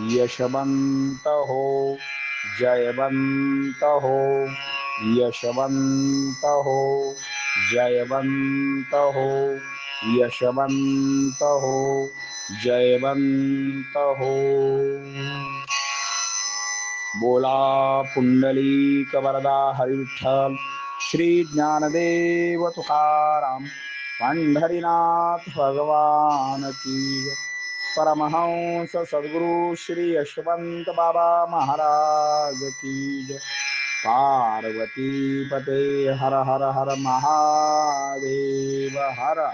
यशवंत हो जयवंत हो यशवंत हो जयवंत हो यशवंत हो जयवंत हो बोला पुंडलिक वरदा हरिविठ्ठल श्री ज्ञानदेव तुकाराम पंढरीनाथ भगवान की परमहंस सद्गुरु श्री यशवंत बाबा महाराज की जय। पार्वती पते हर हर हर महादेव हर।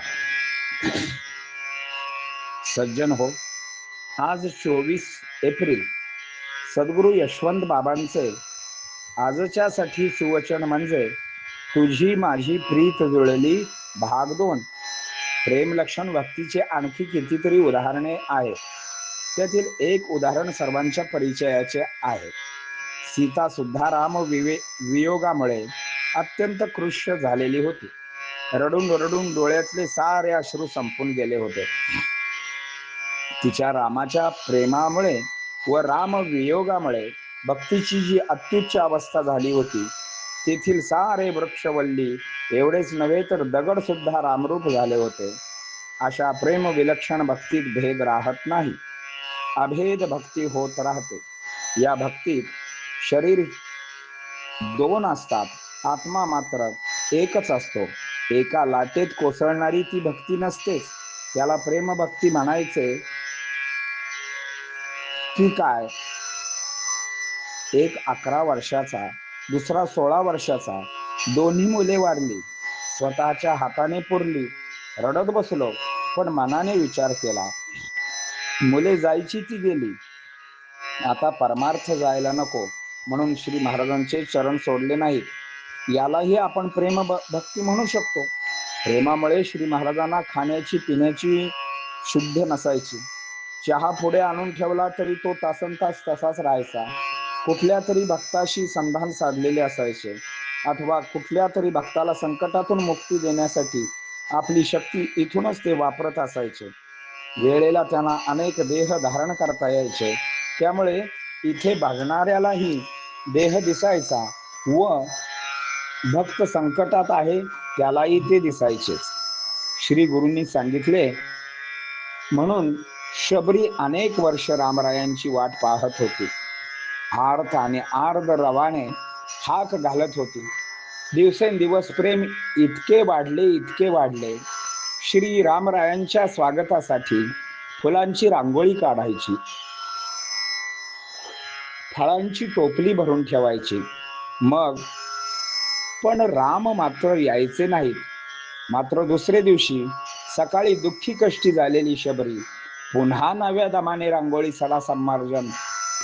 सज्जन हो आज चोवीस एप्रिल सद्गुरु यशवंत बाबांचे आजच्यासाठी सुवचन म्हणजे तुझी माझी प्रीत जुळली भाग दोन प्रेमलक्षण भक्तीचे आणखी कितीतरी उदाहरणे आहेत. त्यातील एक उदाहरण सर्वांच्या परिचयाचे आहे. सीता सुद्धा राम विवे वियोगामुळे अत्यंत कृष्य झालेली होती. रडून रडून डोळ्यातले सारे अश्रू संपून गेले होते. तिच्या रामाच्या प्रेमामुळे व राम वियोगामुळे भक्तीची जी अत्युच्च अवस्था झाली होती तेथील सारे वृक्षवल्ली एवढेच नव्हे तर दगड सुद्धा रामरूप झाले होते. अशा प्रेम विलक्षण भक्तीत भेद राहत नाही. अभेद भक्ती होत राहते. या भक्तीत शरीर दोन असतात. आत्मा मात्र एकच असतो. एका लाटेत कोसळणारी ती भक्ती नसतेच. त्याला प्रेम भक्ती म्हणायचे की काय? एक अकरा वर्षाचा दुसरा सोळा वर्षाचा. दोन्ही मुले वाढली स्वतःच्या हाताने पुरली. रडत बसलो पण मनाने विचार केला. मुले जायची ती गेली. आता परमार्थ जायला नको म्हणून श्री महाराजांचे चरण सोडले नाहीत. यालाही आपण प्रेम भ- भक्ती म्हणू शकतो. प्रेमामुळे श्री महाराजांना खाण्याची पिण्याची शुद्ध नसायची. चहा पुढे आणून ठेवला तरी तो तासन तास तसाच राहायचा. कुठल्या तरी भक्ताशी संधान साधलेले असायचे. अथवा कुठल्या तरी भक्ताला संकटातून मुक्ती देण्यासाठी आपली शक्ती इथूनच ते वापरत असायचे. वेळेला त्यांना अनेक देह धारण करता यायचे. त्यामुळे इथे बघणाऱ्यालाही देह दिसायचा व भक्त संकटात आहे त्यालाही ते दिसायचेच. श्री गुरूंनी सांगितले म्हणून शबरी अनेक वर्ष रामरायांची वाट पाहत होती. हार्थ आणि आर्द रवाने हाक घालत होती. दिवसेंदिवस प्रेम इतके वाढले इतके वाढले. श्री रामरायांच्या स्वागतासाठी फुलांची रांगोळी काढायची. फळांची टोपली भरून ठेवायची. मग पण राम मात्र यायचे नाहीत. मात्र दुसरे दिवशी सकाळी दुःखी कष्टी झालेली शबरी. पुन्हा नव्या दमाने रांगोळी सडा संमार्जन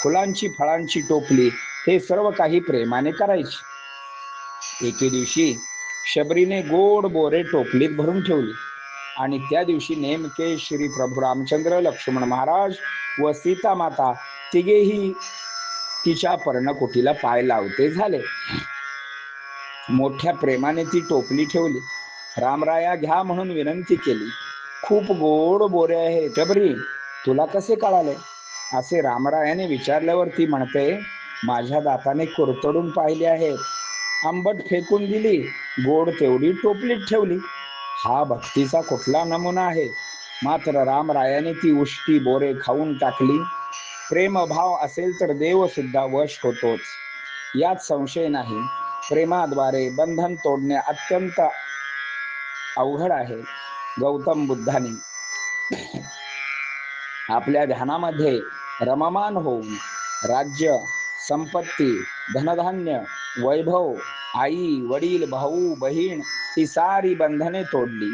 फुलांची फळांची टोपली हे सर्व काही प्रेमाने करायची. एके दिवशी शबरीने गोड बोरे टोपलीत भरून ठेवली आणि त्या दिवशी नेमके श्री प्रभू रामचंद्र लक्ष्मण महाराज व सीता माता तिघेही तिच्या पर्णकुटीला पाय लावते झाले. मोठ्या प्रेमाने ती टोपली ठेवली. रामराया घ्या म्हणून विनंती केली. खूप गोड बोरे आहे शबरी. तुला कसे कळाले? असे रामरायाने विचारल्यावर ती म्हणते माझ्या दाताने कुरतडून पाहिले आहेत. आंबट फेकून दिली गोड तेवढी टोपलीत ठेवली. हा भक्तीचा कुठला नमुना आहे? मात्र रामरायाने ती उष्टी बोरे खाऊन टाकली. प्रेमभाव असेल तर देव सुद्धा वश होतोच. यात संशय नाही. प्रेमाद्वारे बंधन तोडणे अत्यंत अवघड आहे गौतम बुद्धाने. आपल्या ध्यानामध्ये रममान होऊन राज्य संपत्ती धनधान्य वैभव आई वडील भाऊ बहीण ही सारी बंधने तोडली.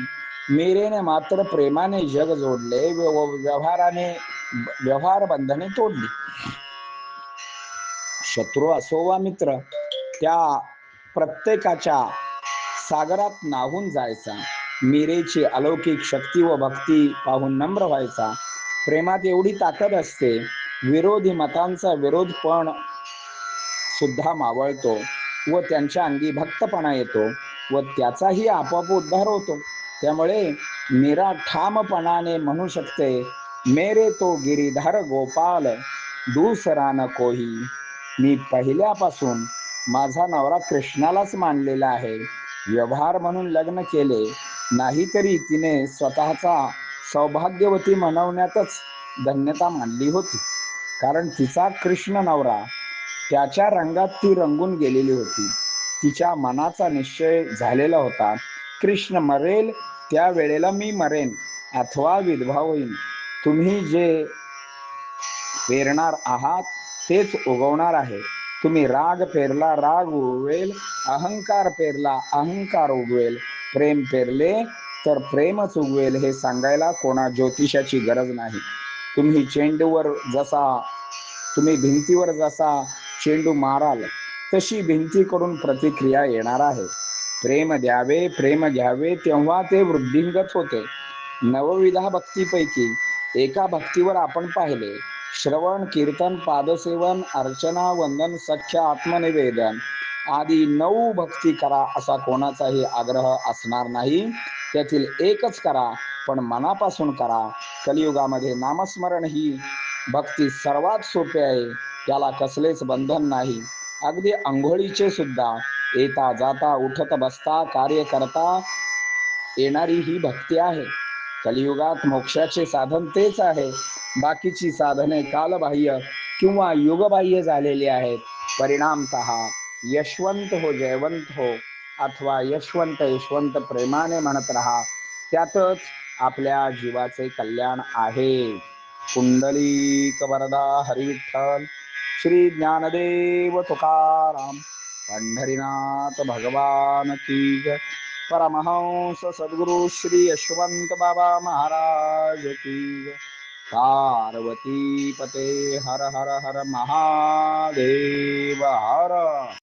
मीरेने मात्र प्रेमाने जग जोडले व्यवहाराने व्यवहार बंधने तोडली. शत्रू असो वा मित्र त्या प्रत्येकाच्या सागरात नाहून जायचा. मीरेची अलौकिक शक्ती व भक्ती पाहून नम्र व्हायचा. प्रेमात एवढी ताकद असते विरोधी मतांचा विरोध पण सुद्धा मावळतो व त्यांच्या अंगी भक्तपणा येतो व त्याचाही आपोआप उद्धार होतो. त्यामुळे मीरा ठामपणाने म्हणू शकते मेरे तो गिरीधर गोपाल दुसरा न कोही. मी पहिल्यापासून माझा नवरा कृष्णालाच मानलेला आहे. व्यवहार म्हणून लग्न केले नाहीतरी तिने स्वतःचा सौभाग्यवती म्हणवण्यातच धन्यता मानली होती. कारण तिचा कृष्ण नवरा त्याच्या रंगात ती रंगून गेलेली होती. तिच्या मनाचा निश्चय झालेला होता कृष्ण मरेल त्या वेळेला मी मरेन अथवा विधवा होईन. तुम्ही जे पेरणार आहात तेच उगवणार आहे. तुम्ही राग पेरला राग उगवेल अहंकार पेरला अहंकार उगवेल. प्रेम पेरले तर प्रेमच उगवेल हे सांगायला कोणा ज्योतिषाची गरज नाही. तुम्ही चेंडूवर जसा तुम्ही भिंतीवर जसा चेंडू माराल तशी भिंतीकडून प्रतिक्रिया येणार आहे. प्रेम द्यावे प्रेम घ्यावे तेव्हा ते वृद्धिंगत होते. नवविधा भक्तीपैकी एका भक्तीवर आपण पाहिले. श्रवण कीर्तन पादसेवन अर्चना वंदन सख्य आत्मनिवेदन आदी नऊ भक्ती करा असा कोणाचाही आग्रह असणार नाही. त्यातील एकच करा पण मनापासून करा. कलियुगामध्ये नामस्मरण ही भक्ती सर्वात सोपी आहे. त्याला कसलेच बंधन नाही. अगदी आंघोळीचे सुद्धा. येता जाता उठत बसता कार्य करता येणारी ही भक्ती आहे. कलियुगात मोक्षाचे साधन तेच आहे. बाकीची साधने कालबाह्य किंवा युगबाह्य झालेली आहेत. परिणामत यशवंत हो जयवंत हो. अथवा यशवंत यशवंत प्रेमाने म्हणत राहा. त्यातच आपल्या जीवाचे कल्याण आहे. कुंडलीक वरदा हरिविठ्ठल श्री ज्ञानदेव तुकाराम पंढरीनाथ भगवान की परमहंस सद्गुरु श्री यशवंत बाबा महाराज की पार्वती पते हर हर हर महादेव हर.